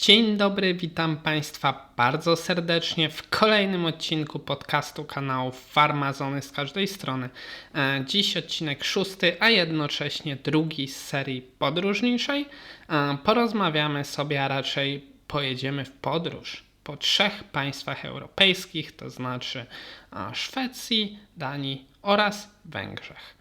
Dzień dobry, witam Państwa bardzo serdecznie w kolejnym odcinku podcastu kanału Farmazony z każdej strony. E, Dziś odcinek szósty, a jednocześnie drugi z serii podróżniczej. E, Porozmawiamy sobie, a raczej pojedziemy w podróż po trzech państwach europejskich, to znaczy e, Szwecji, Danii oraz Węgrzech.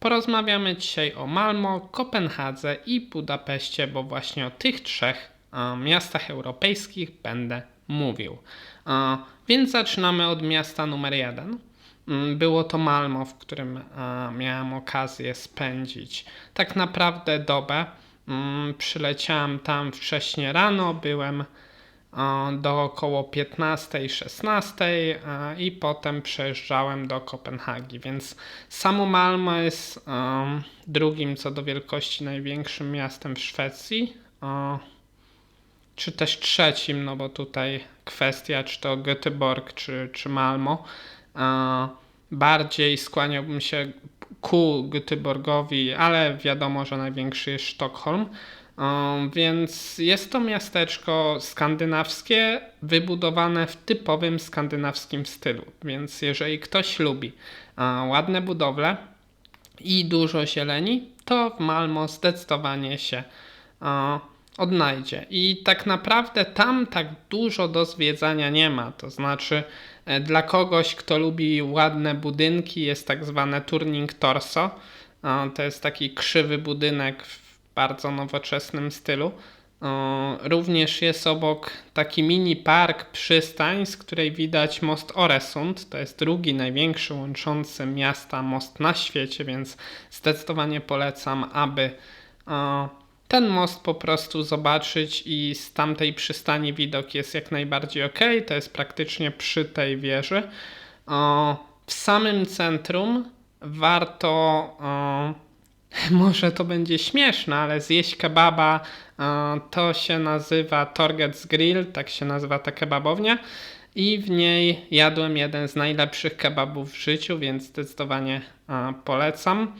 Porozmawiamy dzisiaj o Malmo, Kopenhadze i Budapeszcie, bo właśnie o tych trzech miastach europejskich będę mówił. Więc zaczynamy od miasta numer jeden. Mm, Było to Malmo, w którym miałem okazję spędzić tak naprawdę dobę. Mm, Przyleciałem tam wcześnie rano, byłem do około 15-16 i potem przejeżdżałem do Kopenhagi, więc samo Malmo jest drugim co do wielkości największym miastem w Szwecji, czy też trzecim, no bo tutaj kwestia czy to Göteborg czy, czy Malmo. Bardziej skłaniałbym się ku Göteborgowi, ale wiadomo, że największy jest Sztokholm. Więc jest to miasteczko skandynawskie, wybudowane w typowym skandynawskim stylu. Więc jeżeli ktoś lubi e, ładne budowle i dużo zieleni, to w Malmo zdecydowanie się e, odnajdzie. I tak naprawdę tam tak dużo do zwiedzania nie ma. To znaczy, e, dla kogoś, kto lubi ładne budynki, jest tak zwane Turning Torso. To jest taki krzywy budynek w bardzo nowoczesnym stylu. Również jest obok taki mini park, przystań, z której widać most Oresund. To jest drugi największy łączący miasta most na świecie, więc zdecydowanie polecam, aby ten most po prostu zobaczyć i z tamtej przystani widok jest jak najbardziej ok. To jest praktycznie przy tej wieży. W samym centrum warto może to będzie śmieszne, ale zjeść kebaba to się nazywa Torgets Grill, tak się nazywa ta kebabownia. I w niej jadłem jeden z najlepszych kebabów w życiu, więc zdecydowanie polecam.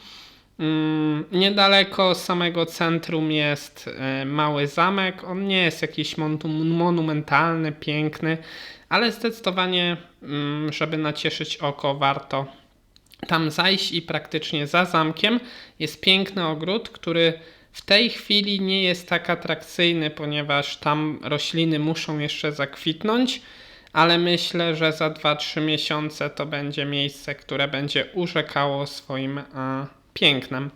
Mm, Niedaleko samego centrum jest e, mały zamek. On nie jest jakiś monumentalny, piękny, ale zdecydowanie, mm, żeby nacieszyć oko, warto tam zajść i praktycznie za zamkiem jest piękny ogród, który w tej chwili nie jest tak atrakcyjny, ponieważ tam rośliny muszą jeszcze zakwitnąć, ale myślę, że za 2-3 miesiące to będzie miejsce, które będzie urzekało swoim e, pięknem.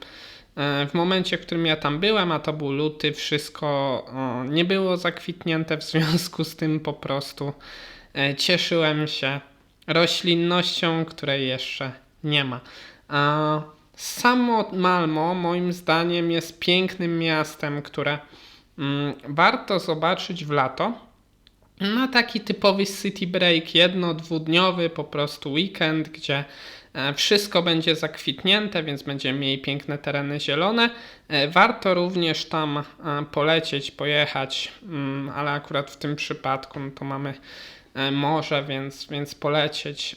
E, W momencie, w którym ja tam byłem, a to był luty, wszystko o, nie było zakwitnięte, w związku z tym po prostu e, cieszyłem się roślinnością, której jeszcze nie ma. A samo Malmo, moim zdaniem, jest pięknym miastem, które mm, warto zobaczyć w lato. Na taki typowy city break, jedno-dwudniowy po prostu weekend, gdzie e, wszystko będzie zakwitnięte, więc będziemy mieli piękne tereny zielone. E, Warto również tam e, polecieć, pojechać, mm, ale akurat w tym przypadku no to mamy morze, więc, więc polecieć.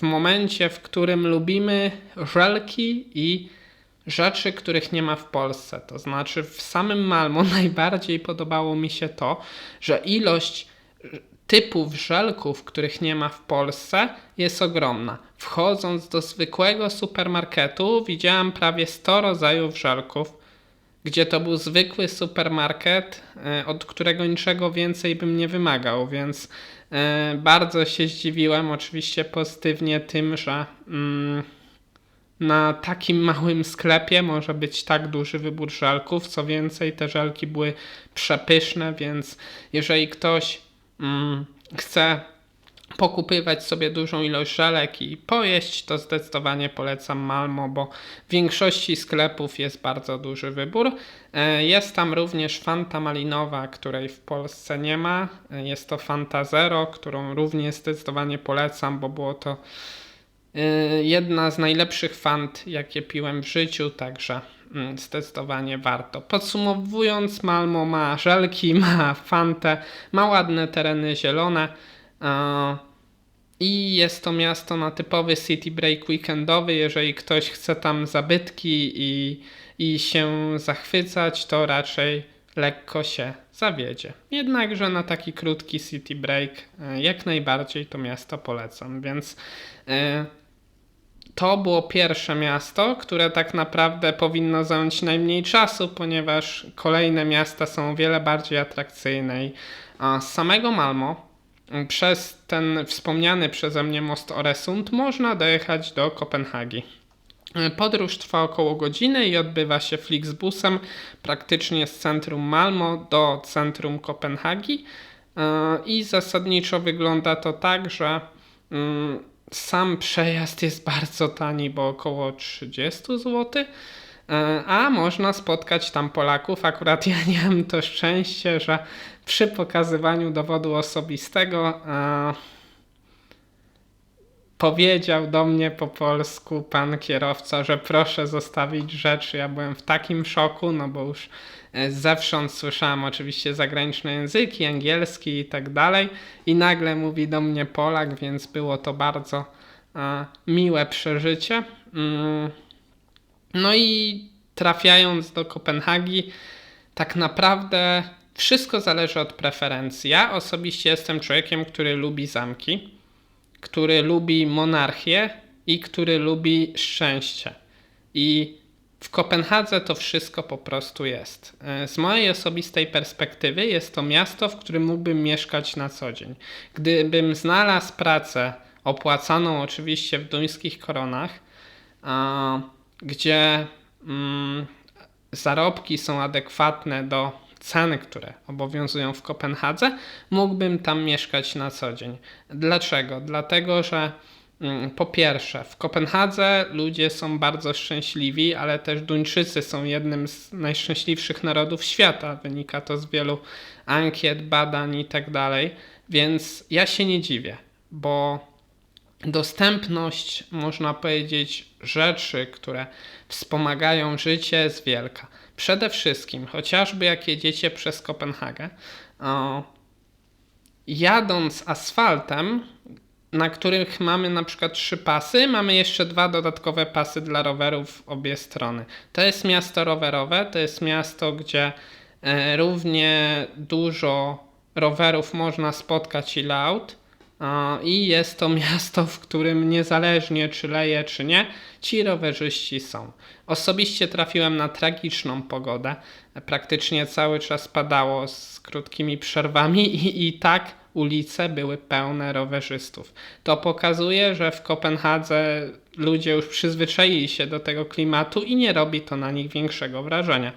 W momencie, w którym lubimy żelki i rzeczy, których nie ma w Polsce. To znaczy, w samym Malmo najbardziej podobało mi się to, że ilość typów żelków, których nie ma w Polsce, jest ogromna. Wchodząc do zwykłego supermarketu, widziałem prawie 100 rodzajów żelków, gdzie to był zwykły supermarket, e, od którego niczego więcej bym nie wymagał, więc e, bardzo się zdziwiłem, oczywiście pozytywnie tym, że. Mm, na takim małym sklepie może być tak duży wybór żelków. Co więcej, te żelki były przepyszne, więc jeżeli ktoś mm, chce pokupywać sobie dużą ilość żelek i pojeść, to zdecydowanie polecam Malmo, bo w większości sklepów jest bardzo duży wybór. E, Jest tam również Fanta malinowa, której w Polsce nie ma. E, Jest to Fanta Zero, którą również zdecydowanie polecam, bo było to Y, jedna z najlepszych fant, jakie piłem w życiu, także mm, zdecydowanie warto. Podsumowując, Malmo ma żelki, ma fantę, ma ładne tereny zielone e, i jest to miasto na typowy city break weekendowy. Jeżeli ktoś chce tam zabytki i, i się zachwycać, to raczej lekko się zawiedzie. Jednakże na taki krótki city break e, jak najbardziej to miasto polecam, więc e, to było pierwsze miasto, które tak naprawdę powinno zająć najmniej czasu, ponieważ kolejne miasta są o wiele bardziej atrakcyjne. Z samego Malmo przez ten wspomniany przeze mnie most Oresund można dojechać do Kopenhagi. Podróż trwa około godziny i odbywa się Flixbusem praktycznie z centrum Malmo do centrum Kopenhagi. I zasadniczo wygląda to tak, że mm, sam przejazd jest bardzo tani, bo około 30 zł. A można spotkać tam Polaków. Akurat ja mam to szczęście, że przy pokazywaniu dowodu osobistego powiedział do mnie po polsku pan kierowca, że proszę zostawić rzeczy. Ja byłem w takim szoku, no bo już e, zewsząd słyszałem oczywiście zagraniczne języki, angielski i tak dalej. I nagle mówi do mnie Polak, więc było to bardzo miłe przeżycie. Mm. No i trafiając do Kopenhagi, tak naprawdę wszystko zależy od preferencji. Ja osobiście jestem człowiekiem, który lubi zamki który lubi monarchię i który lubi szczęście. I w Kopenhadze to wszystko po prostu jest. E, z mojej osobistej perspektywy jest to miasto, w którym mógłbym mieszkać na co dzień. Gdybym znalazł pracę opłacaną oczywiście w duńskich koronach, gdzie mm, zarobki są adekwatne do ceny, które obowiązują w Kopenhadze, mógłbym tam mieszkać na co dzień. Dlaczego? Dlatego, że mm, po pierwsze, w Kopenhadze ludzie są bardzo szczęśliwi, ale też Duńczycy są jednym z najszczęśliwszych narodów świata. Wynika to z wielu ankiet, badań i tak. Więc ja się nie dziwię, bo dostępność, można powiedzieć, rzeczy, które wspomagają życie, jest wielka. Przede wszystkim, chociażby jak jedziecie przez Kopenhagę, o, jadąc asfaltem, na których mamy na przykład trzy pasy, mamy jeszcze dwa dodatkowe pasy dla rowerów w obie strony. To jest miasto rowerowe, to jest miasto, gdzie e, równie dużo rowerów można spotkać i laut. I jest to miasto, w którym niezależnie czy leje, czy nie, ci rowerzyści są. Osobiście trafiłem na tragiczną pogodę. Praktycznie cały czas padało z krótkimi przerwami i, i tak ulice były pełne rowerzystów. To pokazuje, że w Kopenhadze ludzie już przyzwyczaili się do tego klimatu i nie robi to na nich większego wrażenia.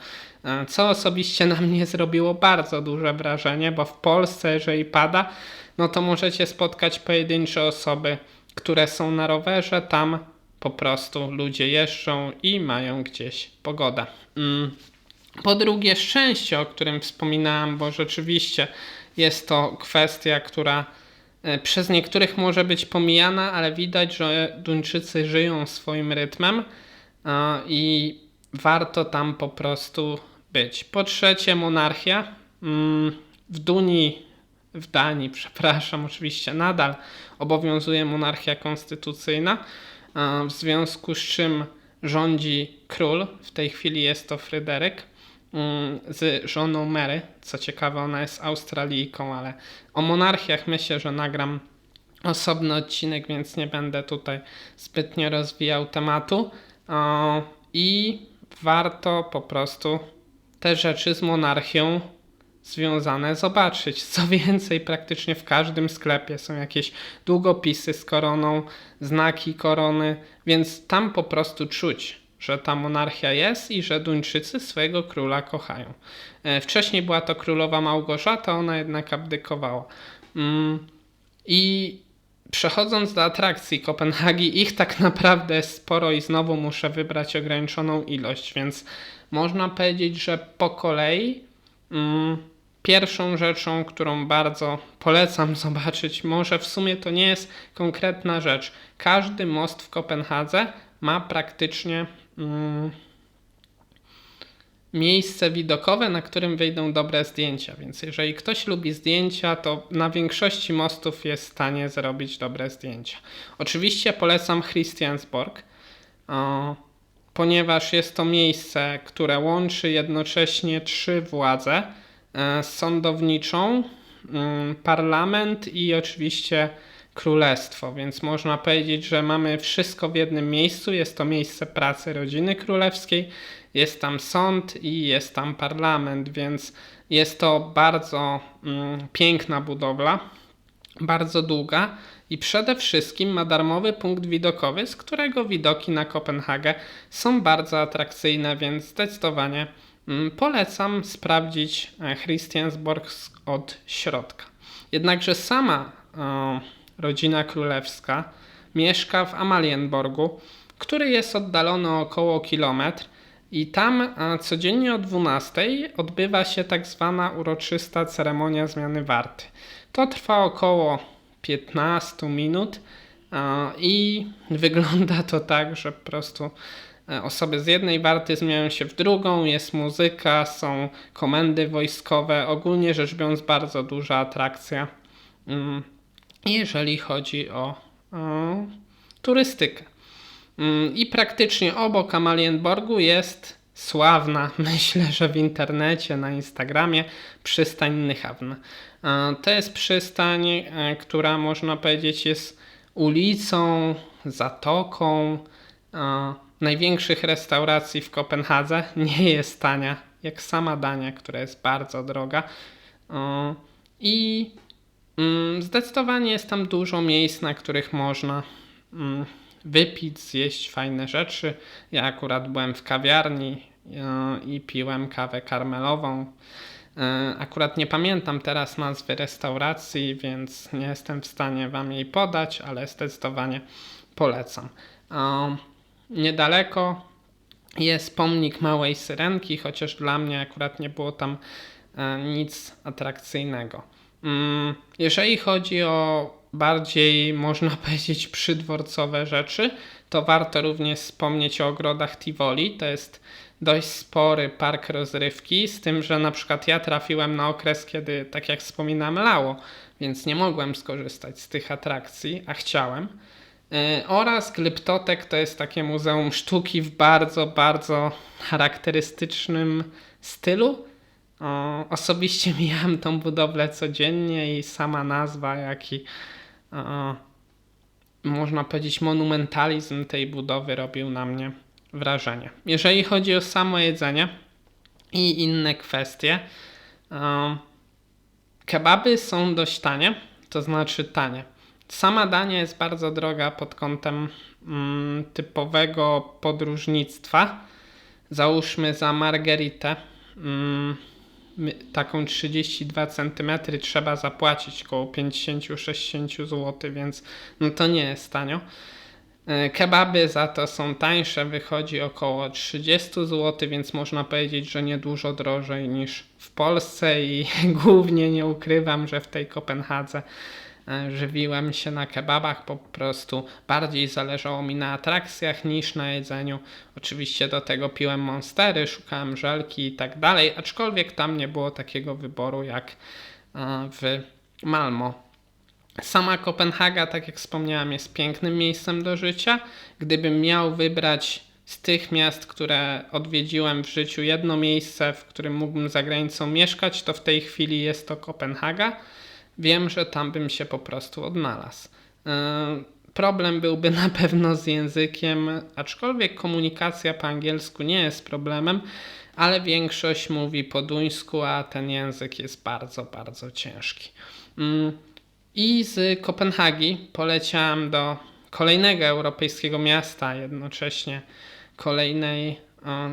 Co osobiście na mnie zrobiło bardzo duże wrażenie, bo w Polsce, jeżeli pada, no to możecie spotkać pojedyncze osoby, które są na rowerze, tam po prostu ludzie jeżdżą i mają gdzieś pogodę. Mm. Po drugie, szczęście, o którym wspominałem, bo rzeczywiście jest to kwestia, która e, przez niektórych może być pomijana, ale widać, że Duńczycy żyją swoim rytmem i warto tam po prostu być. Po trzecie, monarchia. Mm, w Dunii w Danii, przepraszam, oczywiście nadal obowiązuje monarchia konstytucyjna, w związku z czym rządzi król, w tej chwili jest to Fryderyk, mm, z żoną Mary. Co ciekawe, ona jest Australijką, ale o monarchiach myślę, że nagram osobny odcinek, więc nie będę tutaj zbytnio rozwijał tematu. I warto po prostu te rzeczy z monarchią związane zobaczyć. Co więcej, praktycznie w każdym sklepie są jakieś długopisy z koroną, znaki korony, więc tam po prostu czuć, że ta monarchia jest i że Duńczycy swojego króla kochają. E, wcześniej była to królowa Małgorzata, ona jednak abdykowała. Mm, I przechodząc do atrakcji Kopenhagi, ich tak naprawdę jest sporo i znowu muszę wybrać ograniczoną ilość, więc można powiedzieć, że po kolei. Pierwszą rzeczą, którą bardzo polecam zobaczyć, może w sumie to nie jest konkretna rzecz. Każdy most w Kopenhadze ma praktycznie mm, miejsce widokowe, na którym wyjdą dobre zdjęcia. Więc jeżeli ktoś lubi zdjęcia, to na większości mostów jest w stanie zrobić dobre zdjęcia. Oczywiście polecam Christiansborg. O, ponieważ jest to miejsce, które łączy jednocześnie trzy władze: sądowniczą, mm, parlament i oczywiście królestwo. Więc można powiedzieć, że mamy wszystko w jednym miejscu. Jest to miejsce pracy rodziny królewskiej, jest tam sąd i jest tam parlament, więc jest to bardzo mm, piękna budowla, bardzo długa i przede wszystkim ma darmowy punkt widokowy, z którego widoki na Kopenhagę są bardzo atrakcyjne, więc zdecydowanie polecam sprawdzić e, Christiansborg od środka. Jednakże sama o, rodzina królewska mieszka w Amalienborgu, który jest oddalony około kilometr i tam e, codziennie o 12 odbywa się tak zwana uroczysta ceremonia zmiany warty. To trwa około 15 minut i wygląda to tak, że po prostu e, osoby z jednej warty zmieniają się w drugą, jest muzyka, są komendy wojskowe, ogólnie rzecz biorąc bardzo duża atrakcja, mm, jeżeli chodzi o, o turystykę. Mm, I praktycznie obok Amalienborgu jest sławna, myślę, że w internecie, na Instagramie, przystań Nyhavn. To jest przystań, e, która można powiedzieć jest ulicą, zatoką największych restauracji w Kopenhadze. Nie jest tania, jak sama Dania, która jest bardzo droga. I mm, zdecydowanie jest tam dużo miejsc, na których można mm, wypić, zjeść fajne rzeczy. Ja akurat byłem w kawiarni i piłem kawę karmelową. E, akurat nie pamiętam teraz nazwy restauracji, więc nie jestem w stanie Wam jej podać, ale zdecydowanie polecam. E, niedaleko jest pomnik Małej Syrenki, chociaż dla mnie akurat nie było tam nic atrakcyjnego. Mm, jeżeli chodzi o bardziej, można powiedzieć, przydworcowe rzeczy, to warto również wspomnieć o ogrodach Tivoli. To jest dość spory park rozrywki, z tym, że na przykład ja trafiłem na okres, kiedy, tak jak wspominałem, lało, więc nie mogłem skorzystać z tych atrakcji, a chciałem. Yy, oraz Glyptotek to jest takie muzeum sztuki w bardzo, bardzo charakterystycznym stylu osobiście mijałem tą budowlę codziennie i sama nazwa, jak i można powiedzieć monumentalizm tej budowy robił na mnie wrażenie. Jeżeli chodzi o samo jedzenie i inne kwestie, kebaby są dość tanie, to znaczy tanie. Sama dania jest bardzo droga pod kątem mm, typowego podróżnictwa. Załóżmy za margeritę. Mm, taką 32 cm trzeba zapłacić około 50-60 zł, więc no to nie jest tanio. E, kebaby za to są tańsze, wychodzi około 30 zł, więc można powiedzieć, że nie dużo drożej niż w Polsce i głównie nie ukrywam, że w tej Kopenhadze żywiłem się na kebabach, po prostu bardziej zależało mi na atrakcjach niż na jedzeniu. Oczywiście do tego piłem monstery, szukałem żelki i tak dalej, aczkolwiek tam nie było takiego wyboru jak e, w Malmo. Sama Kopenhaga, tak jak wspomniałem, jest pięknym miejscem do życia. Gdybym miał wybrać z tych miast, które odwiedziłem w życiu, jedno miejsce, w którym mógłbym za granicą mieszkać, to w tej chwili jest to Kopenhaga wiem, że tam bym się po prostu odnalazł. E, problem byłby na pewno z językiem, aczkolwiek komunikacja po angielsku nie jest problemem, ale większość mówi po duńsku, a ten język jest bardzo, bardzo ciężki. Mm, I z Kopenhagi poleciałem do kolejnego europejskiego miasta, jednocześnie kolejnej,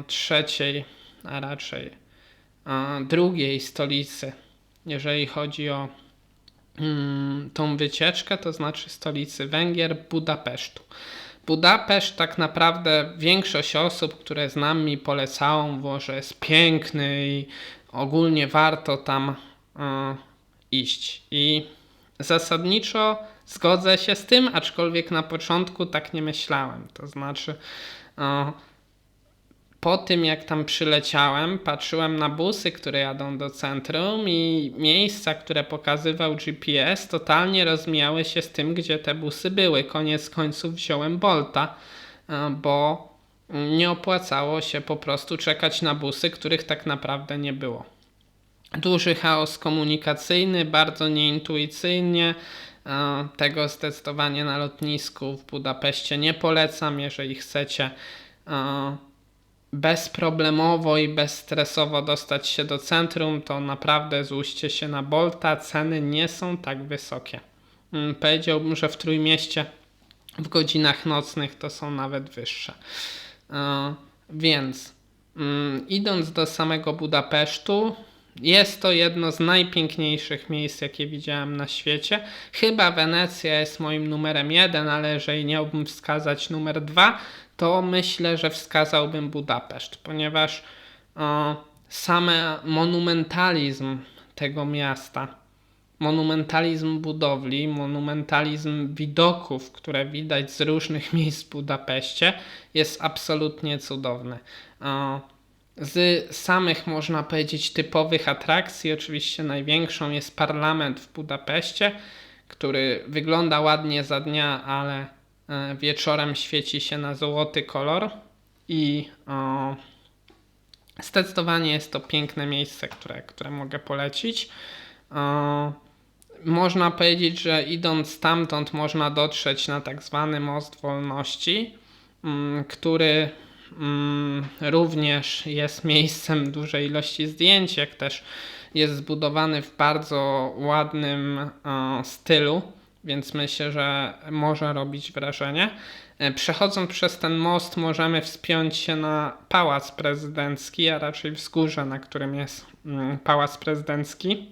trzeciej, a raczej drugiej stolicy, jeżeli chodzi o tą wycieczkę, to znaczy stolicy Węgier, Budapesztu. Budapeszt tak naprawdę większość osób, które znam mi polecało, że jest piękny i ogólnie warto tam y, iść. I zasadniczo zgodzę się z tym, aczkolwiek na początku tak nie myślałem. To znaczy y, po tym jak tam przyleciałem, patrzyłem na busy, które jadą do centrum i miejsca, które pokazywał GPS, totalnie rozmijały się z tym, gdzie te busy były. Koniec końców wziąłem Bolta, e, bo nie opłacało się po prostu czekać na busy, których tak naprawdę nie było. Duży chaos komunikacyjny, bardzo nieintuicyjnie. E, Tego zdecydowanie na lotnisku w Budapeszcie nie polecam, jeżeli chcecie e, bezproblemowo i bezstresowo dostać się do centrum, to naprawdę złóżcie się na Bolta. Ceny nie są tak wysokie. Mm, Powiedziałbym, że w Trójmieście w godzinach nocnych to są nawet wyższe. E, Więc mm, idąc do samego Budapesztu, jest to jedno z najpiękniejszych miejsc, jakie widziałem na świecie. Chyba Wenecja jest moim numerem jeden, ale jeżeli miałbym wskazać numer dwa, to myślę, że wskazałbym Budapeszt, ponieważ e, same monumentalizm tego miasta, monumentalizm budowli, monumentalizm widoków, które widać z różnych miejsc w Budapeszcie, jest absolutnie cudowny. E, z samych, można powiedzieć, typowych atrakcji, oczywiście największą jest parlament w Budapeszcie, który wygląda ładnie za dnia, ale wieczorem świeci się na złoty kolor i o, zdecydowanie jest to piękne miejsce, które, które mogę polecić. O, można powiedzieć, że idąc stamtąd można dotrzeć na tak zwany Most Wolności, mm, który mm, również jest miejscem dużej ilości zdjęć, jak też jest zbudowany w bardzo ładnym e, stylu, więc myślę, że może robić wrażenie. E, Przechodząc przez ten most, możemy wspiąć się na pałac prezydencki, a raczej wzgórze, na którym jest mm, pałac prezydencki.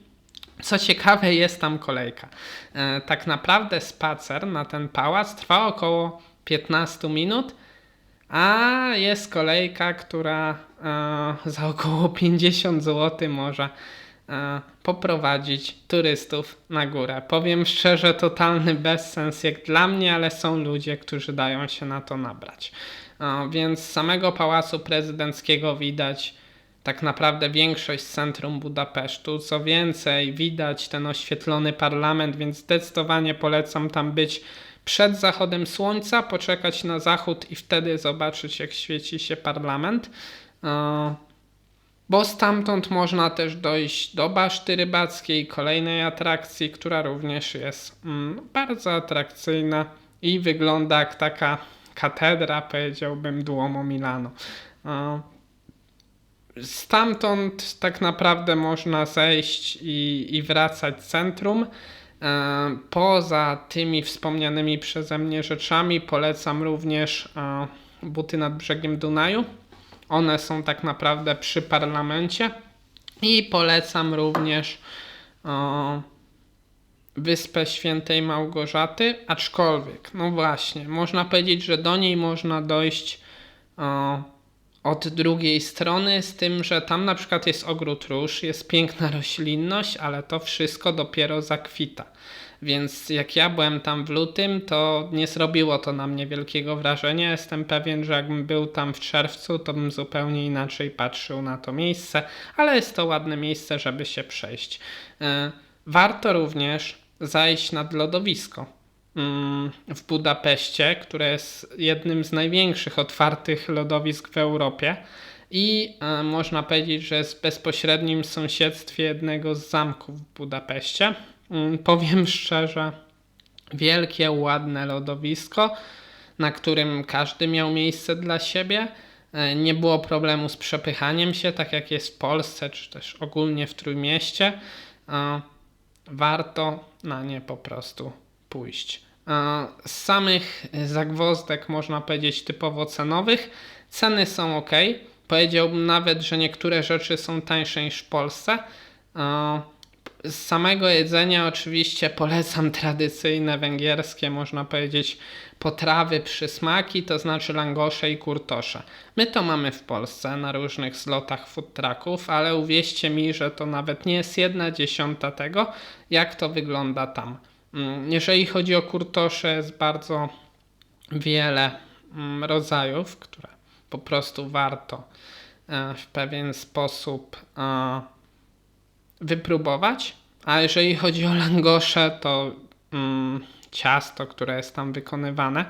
Co ciekawe, jest tam kolejka. E, Tak naprawdę spacer na ten pałac trwa około 15 minut, a jest kolejka, która e, za około 50 zł może poprowadzić turystów na górę. Powiem szczerze, totalny bezsens jak dla mnie, ale są ludzie, którzy dają się na to nabrać. Więc z samego pałacu prezydenckiego widać tak naprawdę większość centrum Budapesztu. Co więcej, widać ten oświetlony parlament, więc zdecydowanie polecam tam być przed zachodem słońca, poczekać na zachód i wtedy zobaczyć, jak świeci się parlament. Bo stamtąd można też dojść do Baszty Rybackiej, kolejnej atrakcji, która również jest mm, bardzo atrakcyjna i wygląda jak taka katedra, powiedziałbym, Duomo Milano. Stamtąd tak naprawdę można zejść i, i wracać centrum. E, Poza tymi wspomnianymi przeze mnie rzeczami polecam również e, buty nad brzegiem Dunaju. One są tak naprawdę przy parlamencie. I polecam również e, Wyspę Świętej Małgorzaty, aczkolwiek, no właśnie, można powiedzieć, że do niej można dojść e, od drugiej strony, z tym, że tam na przykład jest ogród róż, jest piękna roślinność, ale to wszystko dopiero zakwita. Więc jak ja byłem tam w lutym, to nie zrobiło to na mnie wielkiego wrażenia. Jestem pewien, że jakbym był tam w czerwcu, to bym zupełnie inaczej patrzył na to miejsce, ale jest to ładne miejsce, żeby się przejść. E, Warto również zajść nad lodowisko w Budapeszcie, które jest jednym z największych otwartych lodowisk w Europie i e, można powiedzieć, że jest w bezpośrednim sąsiedztwie jednego z zamków w Budapeszcie. Mm, powiem szczerze, wielkie, ładne lodowisko, na którym każdy miał miejsce dla siebie. E, Nie było problemu z przepychaniem się, tak jak jest w Polsce, czy też ogólnie w Trójmieście. E, Warto na nie po prostu pójść. Z samych zagwozdek, można powiedzieć, typowo cenowych, ceny są ok. Powiedziałbym nawet, że niektóre rzeczy są tańsze niż w Polsce. Z samego jedzenia oczywiście polecam tradycyjne węgierskie, można powiedzieć, potrawy, przysmaki, to znaczy langosze i kurtosze. My to mamy w Polsce na różnych zlotach food trucków, ale uwierzcie mi, że to nawet nie jest jedna dziesiąta tego, jak to wygląda tam. Mm, Jeżeli chodzi o kurtosze, jest bardzo wiele mm, rodzajów, które po prostu warto e, w pewien sposób e, wypróbować. A jeżeli chodzi o langosze, to mm, ciasto, które jest tam wykonywane,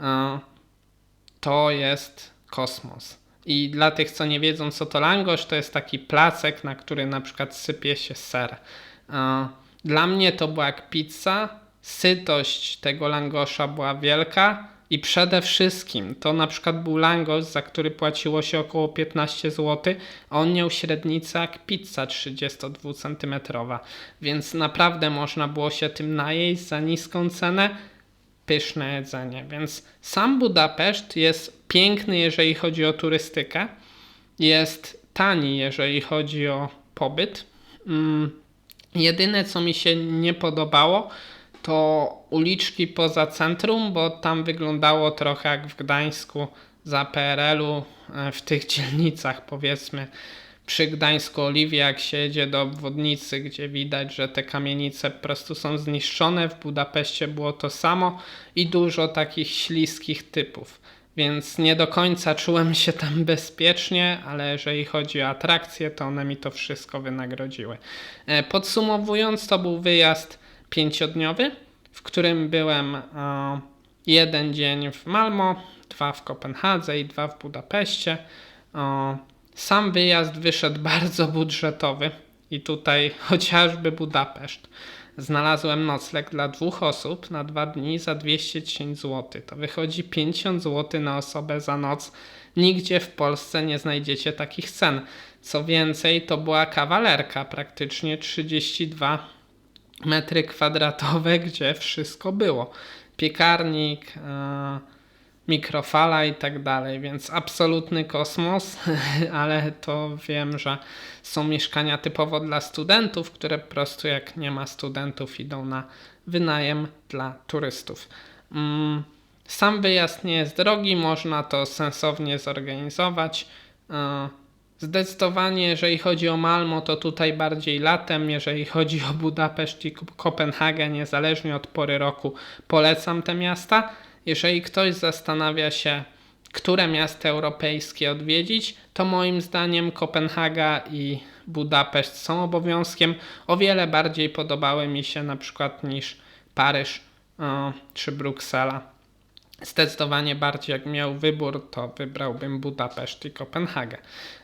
e, to jest kosmos. I dla tych, co nie wiedzą, co to langosz, to jest taki placek, na który na przykład sypie się ser. Dla mnie to była jak pizza. Sytość tego langosza była wielka i przede wszystkim to na przykład był langosz, za który płaciło się około 15 zł, a on miał średnicę jak pizza 32 cm, więc naprawdę można było się tym najeść za niską cenę pyszne jedzenie. Więc sam Budapeszt jest piękny, jeżeli chodzi o turystykę. Jest tani, jeżeli chodzi o pobyt. Mm, Jedyne, co mi się nie podobało, to uliczki poza centrum, bo tam wyglądało trochę jak w Gdańsku za PRL-u, e, w tych dzielnicach powiedzmy przy Gdańsku Oliwie, jak się jedzie do obwodnicy, gdzie widać, że te kamienice po prostu są zniszczone. W Budapeszcie było to samo i dużo takich śliskich typów. Więc nie do końca czułem się tam bezpiecznie, ale jeżeli chodzi o atrakcje, to one mi to wszystko wynagrodziły. E, Podsumowując, to był wyjazd pięciodniowy, w którym byłem e, jeden dzień w Malmo, dwa w Kopenhadze i dwa w Budapeszcie. E, Sam wyjazd wyszedł bardzo budżetowy i tutaj chociażby Budapeszt. Znalazłem nocleg dla dwóch osób na dwa dni za 210 zł. To wychodzi 50 zł na osobę za noc. Nigdzie w Polsce nie znajdziecie takich cen. Co więcej, to była kawalerka, praktycznie 32 metry kwadratowe, gdzie wszystko było. Piekarnik, e, mikrofala i tak dalej, więc absolutny kosmos, ale to wiem, że są mieszkania typowo dla studentów, które po prostu jak nie ma studentów idą na wynajem dla turystów. Mm, Sam wyjazd nie jest drogi, można to sensownie zorganizować. E, Zdecydowanie, jeżeli chodzi o Malmo, to tutaj bardziej latem. Jeżeli chodzi o Budapeszt i Kopenhagę, niezależnie od pory roku, polecam te miasta. Jeżeli ktoś zastanawia się, które miasta europejskie odwiedzić, to moim zdaniem Kopenhaga i Budapeszt są obowiązkiem. O wiele bardziej podobały mi się na przykład niż Paryż e, czy Bruksela. Zdecydowanie bardziej jak miał wybór, to wybrałbym Budapeszt i Kopenhagę.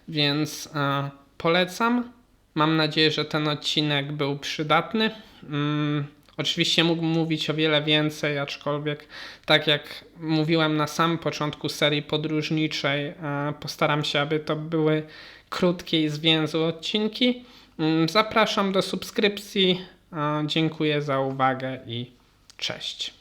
Więc e, polecam. Mam nadzieję, że ten odcinek był przydatny. Mm, oczywiście mógłbym mówić o wiele więcej, aczkolwiek tak jak mówiłem na samym początku serii podróżniczej, e, postaram się, aby to były krótkie i zwięzłe odcinki. Mm, zapraszam do subskrypcji. E, dziękuję za uwagę i cześć.